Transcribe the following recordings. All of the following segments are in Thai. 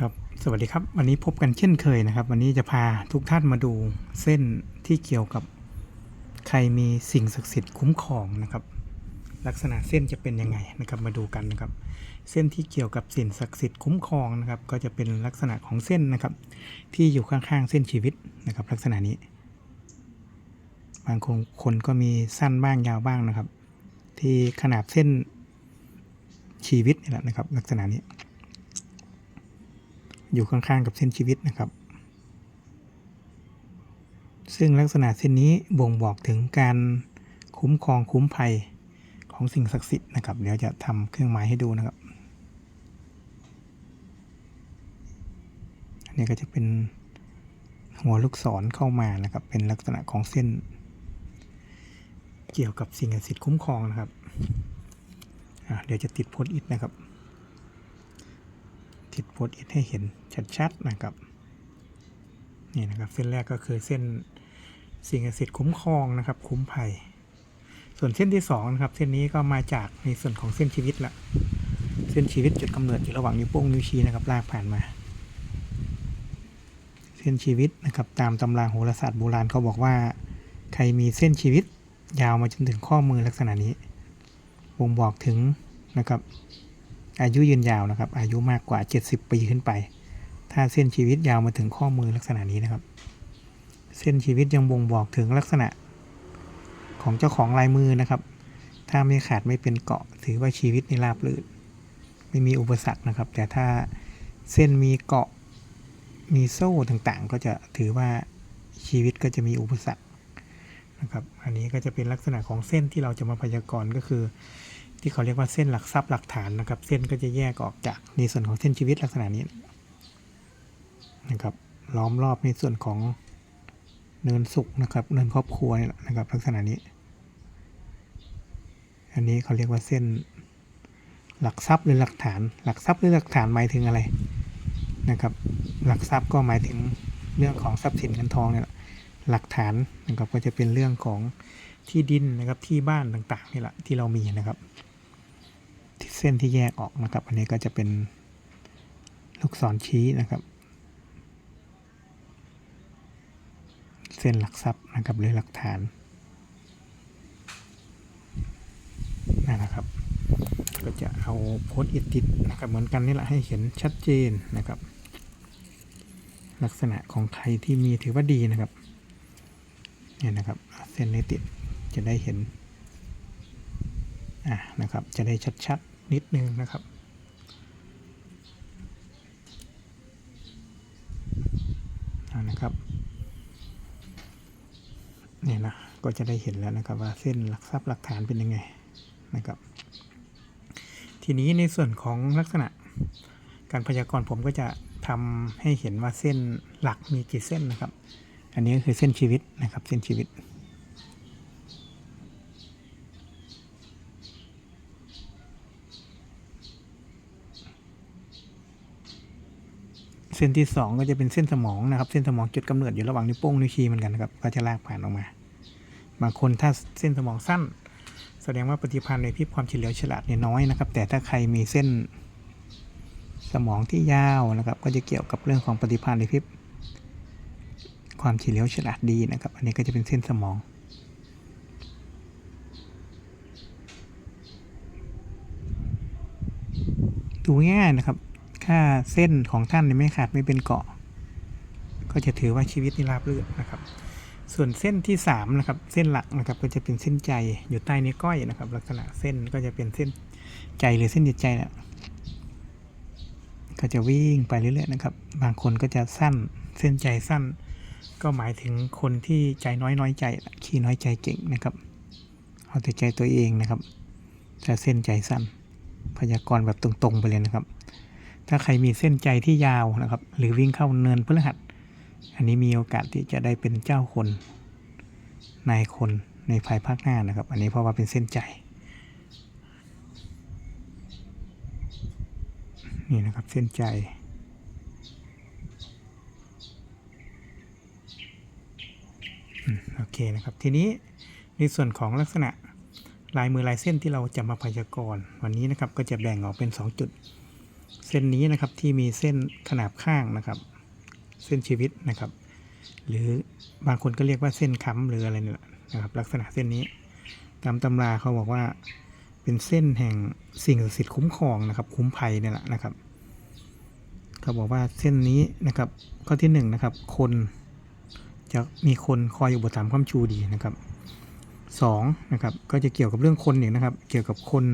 ครับสวัสดีครับ วันนี้พบกันเช่นเคยนะครับ วันนี้จะพาทุกท่านมาดูเส้นที่เกี่ยวกับใครมีสิ่งศักดิ์สิทธิ์คุ้มครองนะครับ ลักษณะเส้นจะเป็นยังไงนะครับมาดูกันนะครับ เส้นที่เกี่ยวกับสิ่งศักดิ์สิทธิ์คุ้มครองนะครับ ก็จะเป็นลักษณะของเส้นนะครับ ที่อยู่ข้างๆเส้นชีวิตนะครับ ลักษณะนี้ บางคนคนก็มีสั้นบ้างยาวบ้างนะครับ ที่ขนาดเส้นชีวิตนี่แหละนะครับ ลักษณะนี้ อยู่ข้างๆกับเส้นชีวิตนะครับ ซึ่งลักษณะเส้นนี้บ่งบอกถึงการคุ้มครองคุ้มภัยของสิ่งศักดิ์สิทธิ์นะครับ เดี๋ยวจะทำเครื่องหมายให้ดูนะครับ อันนี้ก็จะเป็นหัวลูกศรเข้ามานะครับ เป็นลักษณะของเส้น เกี่ยวกับสิ่งศักดิ์สิทธิ์คุ้มครองนะครับเดี๋ยวจะติดโพสต์อิทนะครับ ติดโพสต์อิทให้เห็นชัดๆนะครับนี่นะครับเส้นแรกก็คือเส้นสิ่งศักดิ์สิทธิ์คุ้มครองนะครับ คุ้มภัย ส่วนเส้นที่สองนะครับเส้นนี้ก็มาจากในส่วนของเส้นชีวิตละเส้นชีวิตจุดกำเนิดอยู่ระหว่างนิ้วโป้งนิ้วชี้นะครับลากผ่านมา เส้นชีวิตนะครับตามตำราโหราศาสตร์โบราณเขาบอกว่า ใครมีเส้นชีวิตยาวมาจนถึงข้อมือลักษณะนี้บ่งบอกถึงนะครับ อายุยืนยาวนะครับ อายุมากกว่า 70 ปีขึ้นไป ถ้าเส้นชีวิตยาวมาถึงข้อมือลักษณะนี้นะครับ เส้นชีวิตยังบ่งบอกถึงลักษณะของเจ้าของลายมือนะครับ ถ้าไม่ขาดไม่เป็นเกาะ ถือว่าชีวิตในราบรื่นไม่มีอุปสรรคนะครับ แต่ถ้าเส้นมีเกาะมีโซ่ต่างๆ ก็จะถือว่าชีวิตก็จะมีอุปสรรคนะครับ อันนี้ก็จะเป็นลักษณะของเส้นที่เราจะมาพยากรณ์ก็คือ ที่เขาเรียกว่าเส้นหลักทรัพย์หลักฐานนะครับ เส้นก็จะแยกออกจากในส่วนของเส้นชีวิตลักษณะนี้นะครับล้อมรอบในส่วนของเนินสุขนะครับเนินครอบครัวนี่แหละนะครับ ลักษณะนี้ อันนี้เขาเรียกว่าเส้นหลักทรัพย์หรือหลักฐาน หลักทรัพย์หรือหลักฐานหมายถึงอะไรนะครับ หลักทรัพย์ก็หมายถึงเรื่องของทรัพย์สินเงินทองเนี่ยหลักฐานนะครับก็จะเป็นเรื่องของที่ดินนะครับที่บ้านต่างๆนี่แหละที่เรามีนะครับ เส้นที่แยกออกนะครับ อันนี้ก็จะเป็นลูกศรชี้นะครับ เส้นหลักทรัพย์นะครับหรือหลักฐานนั่นนะครับ ก็จะเอาโพสต์อิติดนะครับเหมือนกันนี่แหละให้เห็นชัดเจนนะครับ ลักษณะของใครที่มีถือว่าดีนะครับเนี่ยนะครับเส้นนี้ติดจะได้เห็นอะนะครับจะได้ชัดๆ นิดนึงนะครับ นะครับเนี่ยนะก็จะได้เห็นแล้วนะครับว่าเส้นหลักทรัพย์หลักฐานเป็นยังไงนะครับ ทีนี้ในส่วนของลักษณะการพยากรณ์ผมก็จะทำให้เห็นว่าเส้นหลักมีกี่เส้นนะครับ อันนี้ก็คือเส้นชีวิตนะครับ เส้นชีวิต เส้นที่สองก็จะเป็นเส้นสมองนะครับ เส้นสมองจุดกำเนิดอยู่ระหว่างนิ้วโป้งนิ้วชี้เหมือนกันนะครับ ก็จะลากผ่านออกมา บางคนถ้าเส้นสมองสั้น แสดงว่าปฏิพันธ์ในพิบความเฉลียวฉลาดเนี่ยน้อยนะครับ แต่ถ้าใครมีเส้นสมองที่ยาวนะครับ ก็จะเกี่ยวกับเรื่องของปฏิพันธ์ในพิบความเฉลียวฉลาดดีนะครับ อันนี้ก็จะเป็นเส้นสมองดูง่ายนะครับ ถ้าเส้นของท่านไม่ขาดไม่เป็นเกาะ ก็จะถือว่าชีวิตนี่ราบรื่นนะครับ ส่วนเส้นที่สามนะครับเส้นหลักนะครับก็จะเป็นเส้นใจอยู่ใต้นิ้วก้อยนะครับ ลักษณะเส้นก็จะเป็นเส้นใจหรือเส้นจิตใจนะก็จะวิ่งไปเรื่อยๆนะครับ บางคนก็จะสั้นเส้นใจสั้น ก็หมายถึงคนที่ใจน้อยน้อยใจขี้น้อยใจเก่งนะครับเอาแต่ใจตัวเองนะครับจะเส้นใจสั้นพยากรณ์แบบตรงๆไปเลยนะครับ ถ้าใครมีเส้นใจที่ยาวนะครับ หรือวิ่งเข้าเนินพฤหัส อันนี้มีโอกาสที่จะได้เป็นเจ้าคนนายคนในภายภาคหน้านะครับ อันนี้เพราะว่าเป็นเส้นใจนี่นะครับเส้นใจ โอเคนะครับ ทีนี้ในส่วนของลักษณะลายมือลายเส้นที่เราจะมาพยากรณ์วันนี้นะครับก็จะแบ่งออกเป็น 2 จุด เส้นนี้นะครับที่มีเส้นขนาบข้างนะครับ เส้นชีวิตนะครับ หรือบางคนก็เรียกว่าเส้นค้ำหรืออะไรเนี่ยแหละนะครับ ลักษณะเส้นนี้ ตามตำราเขาบอกว่าเป็นเส้นแห่งสิ่งศักดิ์สิทธิ์คุ้มครองนะครับ คุ้มภัยเนี่ยแหละนะครับเขาบอกว่าเส้นนี้นะครับข้อที่หนึ่งนะครับ คนจะมีคนคอยอุปถัมภ์ค้ำชูดีนะครับสองนะครับก็จะเกี่ยวกับเรื่องคนเนี่ยนะครับ เกี่ยวกับคน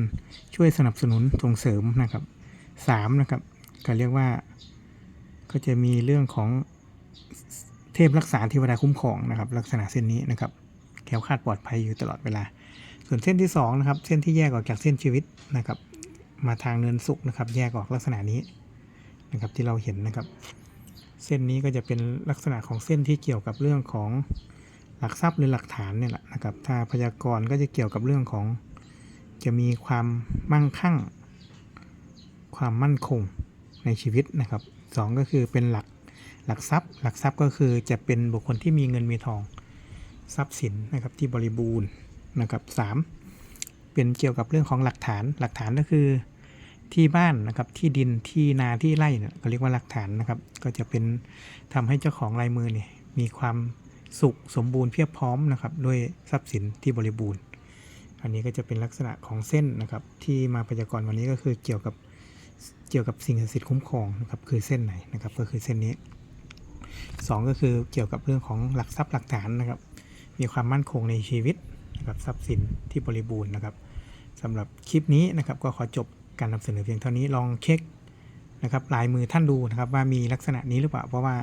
ช่วยสนับสนุนส่งเสริมนะครับ สามนะครับก็เรียกว่าก็จะมีเรื่องของเทพรักษาเทวดาคุ้มครองนะครับ ลักษณะเส้นนี้นะครับแคล้วคลาดปลอดภัยอยู่ตลอดเวลา ส่วนเส้นที่สองนะครับเส้นที่แยกออกจากเส้นชีวิตนะครับ มาทางเนินสุขนะครับ แยกออกลักษณะนี้นะครับที่เราเห็นนะครับ เส้นนี้ก็จะเป็นลักษณะของเส้นที่เกี่ยวกับเรื่องของหลักทรัพย์หรือหลักฐานเนี่ยแหละนะครับ ถ้าพยากรณ์ก็จะเกี่ยวกับเรื่องของจะมีความมั่งคั่ง ความมั่นคงในชีวิตนะครับสองก็คือเป็นหลักหลักทรัพย์ หลักทรัพย์ก็คือจะเป็นบุคคลที่มีเงินมีทองทรัพย์สินนะครับที่บริบูรณ์นะครับสามเป็นเกี่ยวกับเรื่องของหลักฐานหลักฐานก็คือที่บ้านนะครับที่ดินที่นาที่ไร่เนี่ยเขาเรียกว่าหลักฐานนะครับ ก็จะเป็นทำให้เจ้าของลายมือเนี่ยมีความสุขสมบูรณ์เพียบพร้อมนะครับด้วยทรัพย์สินที่บริบูรณ์ อันนี้ก็จะเป็นลักษณะของเส้นนะครับที่มาพยากรณ์วันนี้ก็คือเกี่ยวกับ เกี่ยวกับสิ่งศักดิ์สิทธิ์คุ้มครองนะครับคือเส้นไหนนะครับก็คือเส้นนี้สองก็คือเกี่ยวกับเรื่องของหลักทรัพย์หลักฐานนะครับ มีความมั่นคงในชีวิตนะครับทรัพย์สินที่บริบูรณ์นะครับสำหรับคลิปนี้นะครับก็ขอจบการนำเสนอเพียงเท่านี้ลองเช็คนะครับลายมือท่านดูนะครับว่ามีลักษณะนี้หรือเปล่า เพราะว่า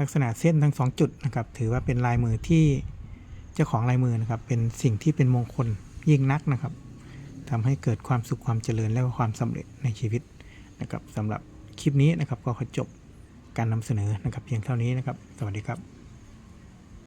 ลักษณะเส้นทั้งสองจุดนะครับถือว่าเป็นลายมือที่เจ้าของลายมือนะครับเป็นสิ่งที่เป็นมงคลยิ่งนักนะครับทำให้เกิดความสุขความเจริญและความสำเร็จในชีวิต นะครับสำหรับคลิปนี้นะครับก็ขอจบการนำเสนอนะครับเพียงเท่านี้นะครับ สวัสดีครับ